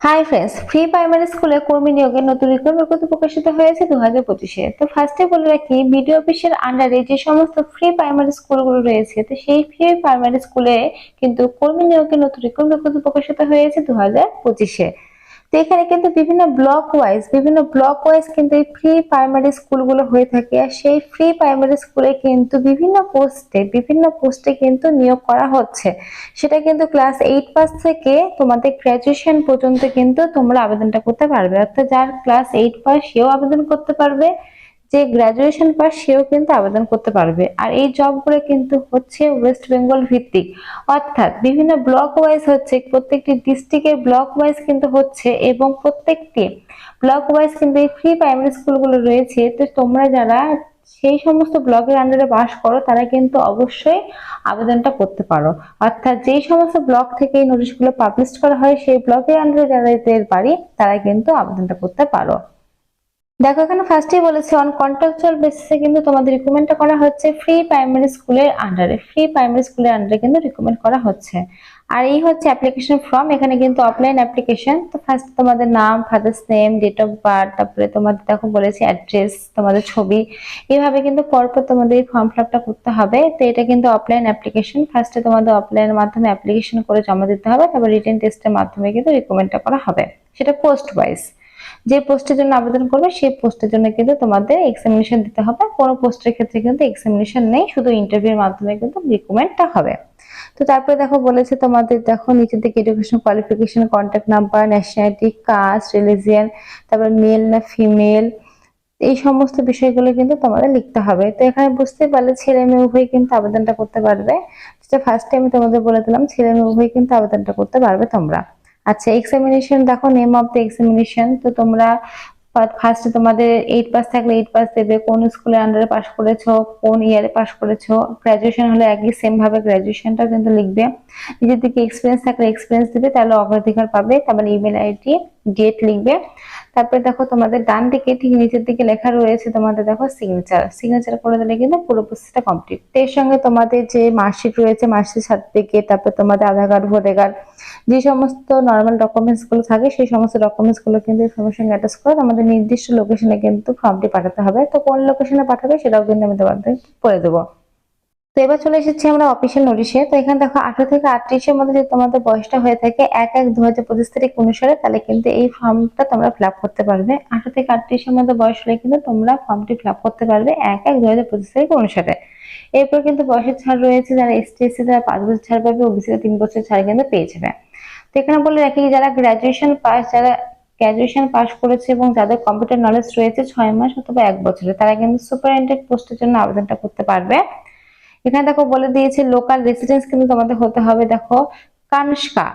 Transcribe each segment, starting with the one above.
Hi friends free primary স্কুলে কর্মী নিয়োগের নতুন রিক্রুটমেন্ট প্রকাশিত হয়েছে দু হাজার পঁচিশে। তো ফার্স্টে বলে রাখি বিডিও অফিসের আন্ডারে যে সমস্ত ফ্রি প্রাইমারি স্কুলগুলো রয়েছে, তো সেই ফ্রি প্রাইমারি স্কুলে কিন্তু কর্মী নিয়োগের নতুন রিক্রুটমেন্ট প্রকাশিত হয়েছে দু হাজার পঁচিশে। এখানে কিন্তু বিভিন্ন ব্লক ওয়াইজ বিভিন্ন ব্লক ওয়াইজ কিন্তু এই ফ্রি প্রাইমারি স্কুলগুলো হয়ে থাকে। আর সেই ফ্রি প্রাইমারি স্কুলে কিন্তু বিভিন্ন পোস্টে বিভিন্ন পোস্টে কিন্তু নিয়োগ করা হচ্ছে। সেটা কিন্তু ক্লাস এইট পাস থেকে তোমাদের গ্র্যাজুয়েশন পর্যন্ত কিন্তু তোমরা আবেদনটা করতে পারবে। অর্থাৎ যার ক্লাস এইট পাস সেও আবেদন করতে পারবে। যে গ্রাজুয়েশন পাস সেও কিন্তু আবেদন করতে পারবে। আর এই জবগুলো কিন্তু হচ্ছে ওয়েস্ট বেঙ্গল ভিত্তিক। অর্থাৎ বিভিন্ন ব্লক ওয়াইজ হচ্ছে, প্রত্যেকটি ডিস্ট্রিক্টের ব্লক ওয়াইজ কিন্তু হচ্ছে এবং প্রত্যেকটি ব্লক ওয়াইজ কিন্তু এই ফ্রি প্রাইমারি স্কুলগুলো রয়েছে। তো তোমরা যারা সেই সমস্ত ব্লকের আন্ডারে বাস করো, তারা কিন্তু অবশ্যই আবেদনটা করতে পারো। অর্থাৎ যেই সমস্ত ব্লক থেকে এই নোটিশগুলো পাবলিশ করা হয়, সেই ব্লকের আন্ডারে যাদের বাড়ি, তারা কিন্তু আবেদনটা করতে পারো। দেখো, এখানে ফার্স্টেই বলেছে অন কন্ট্রাকচুয়াল বেসিসে কিন্তু তোমাদের রিকমেন্ডটা করা হচ্ছে ফ্রি প্রাইমারি স্কুলের আন্ডারে ফ্রি প্রাইমারি স্কুলের আন্ডারে কিন্তু রিকমেন্ড করা হচ্ছে। আর এই হচ্ছে অ্যাপ্লিকেশন ফর্ম এখানে কিন্তু অফলাইন অ্যাপ্লিকেশন তো ফার্স্ট তোমাদের নাম father's name date of birth তারপরে তোমাদের দেখো বলেছে অ্যাড্রেস তোমাদের ছবি। এইভাবে কিন্তু পরপর তোমাদের এই ফর্ম ফিল করতে হবে। তো এটা কিন্তু অফলাইন অ্যাপ্লিকেশন ফার্স্টে তোমাদের অফলাইনের মাধ্যমে অ্যাপ্লিকেশন করে জমা দিতে হবে। তারপর রিটেন টেস্টের মাধ্যমে কিন্তু রিকমেন্ডটা করা হবে। সেটা পোস্ট ওয়াইজ যে পোস্টের জন্য আবেদন করবে, সেই পোস্টের জন্য কিন্তু তোমাদের এক্সামিনেশন দিতে হবে। কোনো পোস্টের ক্ষেত্রে কিন্তু এক্সামিনেশন নেই, শুধু ইন্টারভিউর মাধ্যমে কিন্তু রিকমেন্ডটা হবে। তো তারপরে দেখো, বলেছে তোমাদের, দেখো, নিচের দিকে education qualification contact number nationality caste religion তারপর মেল না ফিমেল এই সমস্ত বিষয়গুলো কিন্তু তোমাদের লিখতে হবে। তো এখানে বুঝতে পারলে ছেলে মেয়ে উভয় কিন্তু আবেদনটা করতে পারবে। যেটা ফার্স্ট টাইম তোমাদের বলে দিলাম, ছেলে মেয়ে উভয় কিন্তু আবেদনটা করতে পারবে তোমরা। আচ্ছা এক্সামিনেশন দেখো নেম অফ দ্য এক্সামিনেশন তো তোমরা ফার্স্টে তোমাদের এইট পাস থাকলে এইট পাস দেবে। কোন স্কুলের আন্ডারে পাস করেছ, কোন ইয়ারে পাস করেছ। গ্রাজুয়েশন হলে একই সেম ভাবে গ্রাজুয়েশনটা কিন্তু লিখবে। নিজের দিকে এক্সপিরিয়েন্স থাকলে এক্সপিরিয়েন্স দেবে, তাহলে অগ্রাধিকার পাবে। তারপর ইমেল আইডি ডেট লিখবে। তারপরে দেখো তোমাদের ডান দিকে ঠিক নিচের দিকে লেখা রয়েছে তোমাদের দেখো সিগনেচার সিগনেচার করে দিলে কিন্তু পুরো প্রসেসটা কমপ্লিট এর সঙ্গে তোমাদের যে মার্কশিট রয়েছে মার্কশিট সার্টিফিকেট তারপর তোমাদের আধার কার্ড ভোটার কার্ড যে সমস্ত নর্মাল ডকুমেন্টসগুলো থাকে, সেই সমস্ত ডকুমেন্টসগুলো কিন্তু সঙ্গে অ্যাটাচ করে আমাদের নির্দিষ্ট লোকেশনে কিন্তু ফর্মটি পাঠাতে হবে। তো কোন লোকেশনে পাঠাবে সেটাও কিন্তু আমি তোমাদের বলে দেবো। তো এবার চলে এসেছি আমরা অফিসিয়াল নোটিশে তো এখানে দেখো আঠারো থেকে আটত্রিশের মধ্যে যদি তোমাদের বয়সটা হয়ে থাকে এক এক দু হাজার পঁচিশ তারিখ অনুসারে, তাহলে কিন্তু এই ফর্মটা তোমরা ফিল করতে পারবে। আঠারো থেকে আটত্রিশের মধ্যে বয়স হলে কিন্তু তোমরা ফর্মটি ফিল করতে পারবে এক এক দু হাজার পঁচিশ তারিখ অনুসারে। এরপর কিন্তু বয়সের ছাড় রয়েছে, যারা এসটি এসসি তারা পাঁচ বছর ছাড় পাবে ওবিসি তিন বছর ছাড় কিন্তু পেয়ে যাবে। তো এখানে বলে রাখি যারা গ্রাজুয়েশন পাস যারা গ্রাজুয়েশন পাস করেছে এবং যাদের কম্পিউটার নলেজ রয়েছে ছয় মাস অথবা এক বছরে, তারা কিন্তু সুপারিনটেন্ডেন্ট পোস্টের জন্য আবেদনটা করতে পারবে। এখানে দেখো বলে দিয়েছে লোকাল রেসিডেন্স কিন্তু তোমাদের হতে হবে, দেখো, কানস্কা।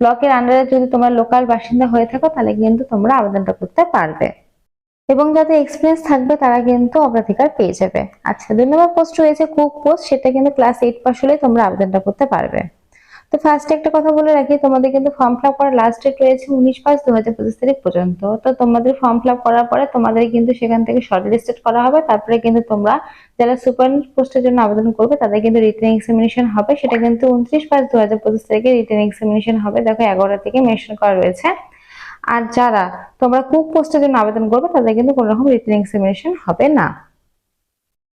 ব্লকের আন্ডারে যদি তোমার লোকাল বাসিন্দা হয়ে থাকো, তাহলে কিন্তু তোমরা আবেদনটা করতে পারবে। এবং যাদের এক্সপিরিয়েন্স থাকবে, তারা কিন্তু অগ্রাধিকার পেয়ে যাবে। আচ্ছা দুই নম্বর পোস্ট রয়েছে কুক পোস্ট সেটা কিন্তু ক্লাস এইট পাস হলে তোমরা আবেদনটা করতে পারবে। তো ফার্স্টে একটা কথা বলে রাখি, তোমাদের কিন্তু ফর্ম ফিল করার লাস্ট ডেট রয়েছে উনিশ পাঁচ দু হাজার পঁচিশ তারিখ পর্যন্ত। তো তোমাদের ফর্ম ফিল করার পরে তোমাদের কিন্তু সেখান থেকে শর্ট লিস্টেড করা হবে। তারপরে কিন্তু তোমরা যারা সুপার পোস্টের জন্য আবেদন করবে, তাদের কিন্তু রিটেন এক্সামিনেশন হবে। সেটা কিন্তু উনত্রিশ পাঁচ দু হাজার পঁচিশ তারিখে রিটেন এক্সামিনেশন হবে। দেখো এগারোটা থেকে মেনশন করা রয়েছে। আর যারা তোমরা কুক পোস্টের জন্য আবেদন করবে, তাদের কিন্তু কোনো রকম রিটেন এক্সামিনেশন হবে না।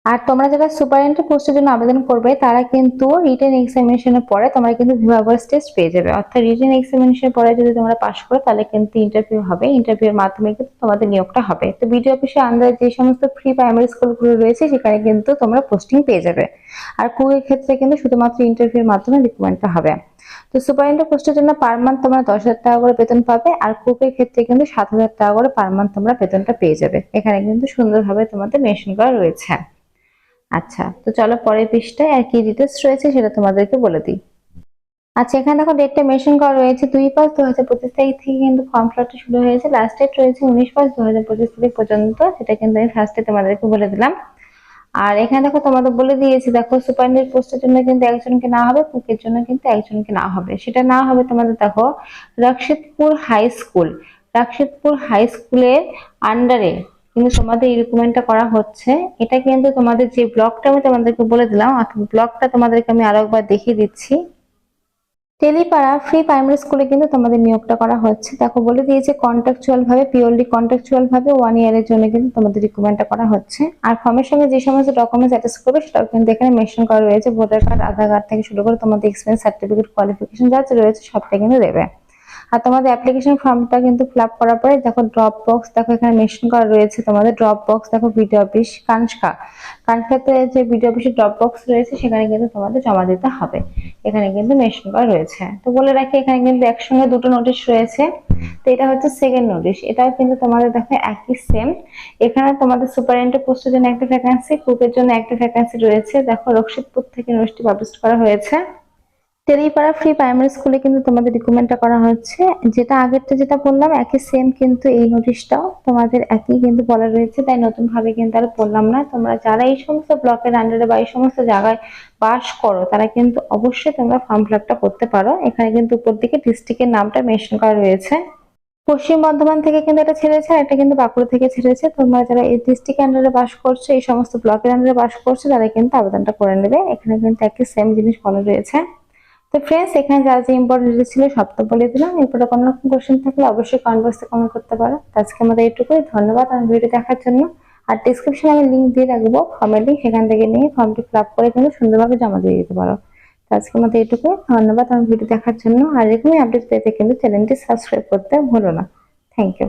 আর তোমরা যারা সুপারিনটেন্ডেন্ট পোস্টের জন্য আবেদন করবে, তারা কিন্তু রিটেন এক্সামিনেশনের পরে তোমরা কিন্তু ভিভার্স টেস্ট পেয়ে যাবে। অর্থাৎ রিটেন এক্সামিনেশনের পরে যদি তোমরা পাস করো, তাহলে কিন্তু ইন্টারভিউ হবে। ইন্টারভিউর মাধ্যমে কিন্তু তোমাদের নিয়োগটা হবে। তো বিডিও অফিসে আন্ডার যে সমস্ত ফ্রি প্রাইমারি স্কুলগুলো রয়েছে, সেখানে কিন্তু তোমরা পোস্টিং পেয়ে যাবে। আর কুকের ক্ষেত্রে কিন্তু শুধুমাত্র ইন্টারভিউর মাধ্যমে রিক্রুটমেন্টটা হবে। তো সুপারিনটেন্ডেন্ট পোস্টের জন্য পার মান্থ তোমরা দশ হাজার টাকা করে বেতন পাবে, আর কুকের ক্ষেত্রে কিন্তু সাত হাজার টাকা করে পার মান্থ তোমরা বেতনটা পেয়ে যাবে। এখানে কিন্তু সুন্দরভাবে তোমাদের মেনশন করা রয়েছে। আচ্ছা তো চলো পরের পৃষ্ঠায় আর কি ডিটেলস রয়েছে সেটা তোমাদেরকে বলে দিই। আচ্ছা এখানে দেখো ডেটটা মেনশন করা রয়েছে দুই পাঁচ দু হাজার পঁচিশ তারিখ থেকে কিন্তু ফর্ম ফিলআপটা শুরু হয়েছে। লাস্ট ডেট রয়েছে উনিশ পাঁচ দু হাজার পঁচিশ তারিখ পর্যন্ত, সেটা কিন্তু আমি ফার্স্টে তোমাদেরকে বলে দিলাম। আর এখানে দেখো তোমাদের বলে দিয়েছি, দেখো সুপারনেট পোস্টের জন্য কিন্তু একজনকে না হবে কুকের জন্য কিন্তু একজনকে না হবে। সেটা না হবে তোমাদের দেখো Rakshitpur high school Rakshitpur high স্কুলের আন্ডারে কিন্তু তোমাদের এই রিকমেন্ডটা করা হচ্ছে। এটা কিন্তু তোমাদের যে ব্লকটা আমি তোমাদেরকে বলে দিলাম ব্লকটা তোমাদেরকে আমি আরও একবার দেখিয়ে দিচ্ছি। টেলিপাড়া ফ্রি প্রাইমারি স্কুলে কিন্তু তোমাদের নিয়োগটা করা হচ্ছে। দেখো, বলে দিয়েছে কন্ট্রাকচুয়াল ভাবে পিওরলি কন্ট্রাকচুয়াল ভাবে ওয়ান ইয়ারের জন্য কিন্তু তোমাদের রিক্রুটমেন্টটা করা হচ্ছে। আর ফর্মের সঙ্গে যে সমস্ত ডকুমেন্টস অ্যাটাচ করবে, সেটাও কিন্তু এখানে মেনশন করা রয়েছে। ভোটার কার্ড আধার কার্ড থেকে শুরু করে তোমাদের এক্সপিরিয়েন্স সার্টিফিকেট কোয়ালিফিকেশন যা রয়েছে, সবটা কিন্তু দেবে। আর তোমাদের অ্যাপ্লিকেশন ফর্মটা কিন্তু ফিল করার পরে দেখো ড্রপ বক্স দেখো এখানে মেনশন করা রয়েছে তোমাদের ড্রপ বক্স দেখো বিডিও অফিস কানসকা কানসকাতে যে বিডিও অফিসের ড্রপ বক্স রয়েছে, সেখানে কিন্তু তোমাদের জমা দিতে হবে। এখানে কিন্তু মেনশন করা রয়েছে। তো বলে রাখি, এখানে কিন্তু একসঙ্গে দুটো নোটিশ রয়েছে। তো এটা হচ্ছে সেকেন্ড নোটিশ এটাও কিন্তু তোমাদের দেখো একই সেম এখানে তোমাদের সুপারিনটেন্ডেন্ট পোস্টের জন্য একটা ভ্যাকান্সি কুকের জন্য একটা ভ্যাকান্সি রয়েছে। দেখো রক্ষিতপুর থেকে নোটিশটি পাবলিশ করা হয়েছে। টেলিপাড়া ফ্রি প্রাইমারি স্কুলে কিন্তু তোমাদের রিকমেন্ডটা করা হচ্ছে। যেটা আগেরটা যেটা বললাম, একই সেম কিন্তু এই নোটিশটাও তোমাদের একই কিন্তু বলা রয়েছে, তাই নতুন ভাবে কিন্তু আর বললাম না। তোমরা যারা এই সমস্ত ব্লকের আন্ডারে বা এই সমস্ত জায়গায় বাস করো, তারা কিন্তু অবশ্যই তোমরা ফর্ম ফিল আপটা করতে পারো। এখানে কিন্তু উপর দিকে ডিস্ট্রিক্টের নামটা মেনশন করা রয়েছে। পশ্চিম বর্ধমান থেকে কিন্তু এটা ছেড়েছে, আর এটা কিন্তু বাঁকুড়া থেকে ছেড়েছে। তোমরা যারা এই ডিস্ট্রিক্ট আন্ডারে বাস করছ, এই সমস্ত ব্লকের আন্ডারে বাস করছ, তারা কিন্তু আবেদনটা করে নেবে। এখানে কিন্তু একই সেম জিনিস বলা রয়েছে। তো ফ্রেন্ডস এখানে যা যা ইম্পর্টেন্ট ছিল সব তো বলে দিলাম। এরপরে কোনো রকম কোশ্চেন থাকলে অবশ্যই কমেন্ট বক্সে কমেন্ট করতে পারো। আজকে আমাদের এইটুকুই। ধন্যবাদ আমার ভিডিও দেখার জন্য। আর ডিসক্রিপশনে আমি লিঙ্ক দিয়ে রাখব ফর্মের লিঙ্ক সেখান থেকে নিয়ে ফর্মটি ফিল আপ করে কিন্তু সুন্দরভাবে জমা দিয়ে দিতে পারো। আজকে আমাদের এইটুকুই। ধন্যবাদ আমার ভিডিও দেখার জন্য। আর এরকমই আপডেট পেতে কিন্তু চ্যানেলটি সাবস্ক্রাইব করতে ভুলো না। Thank you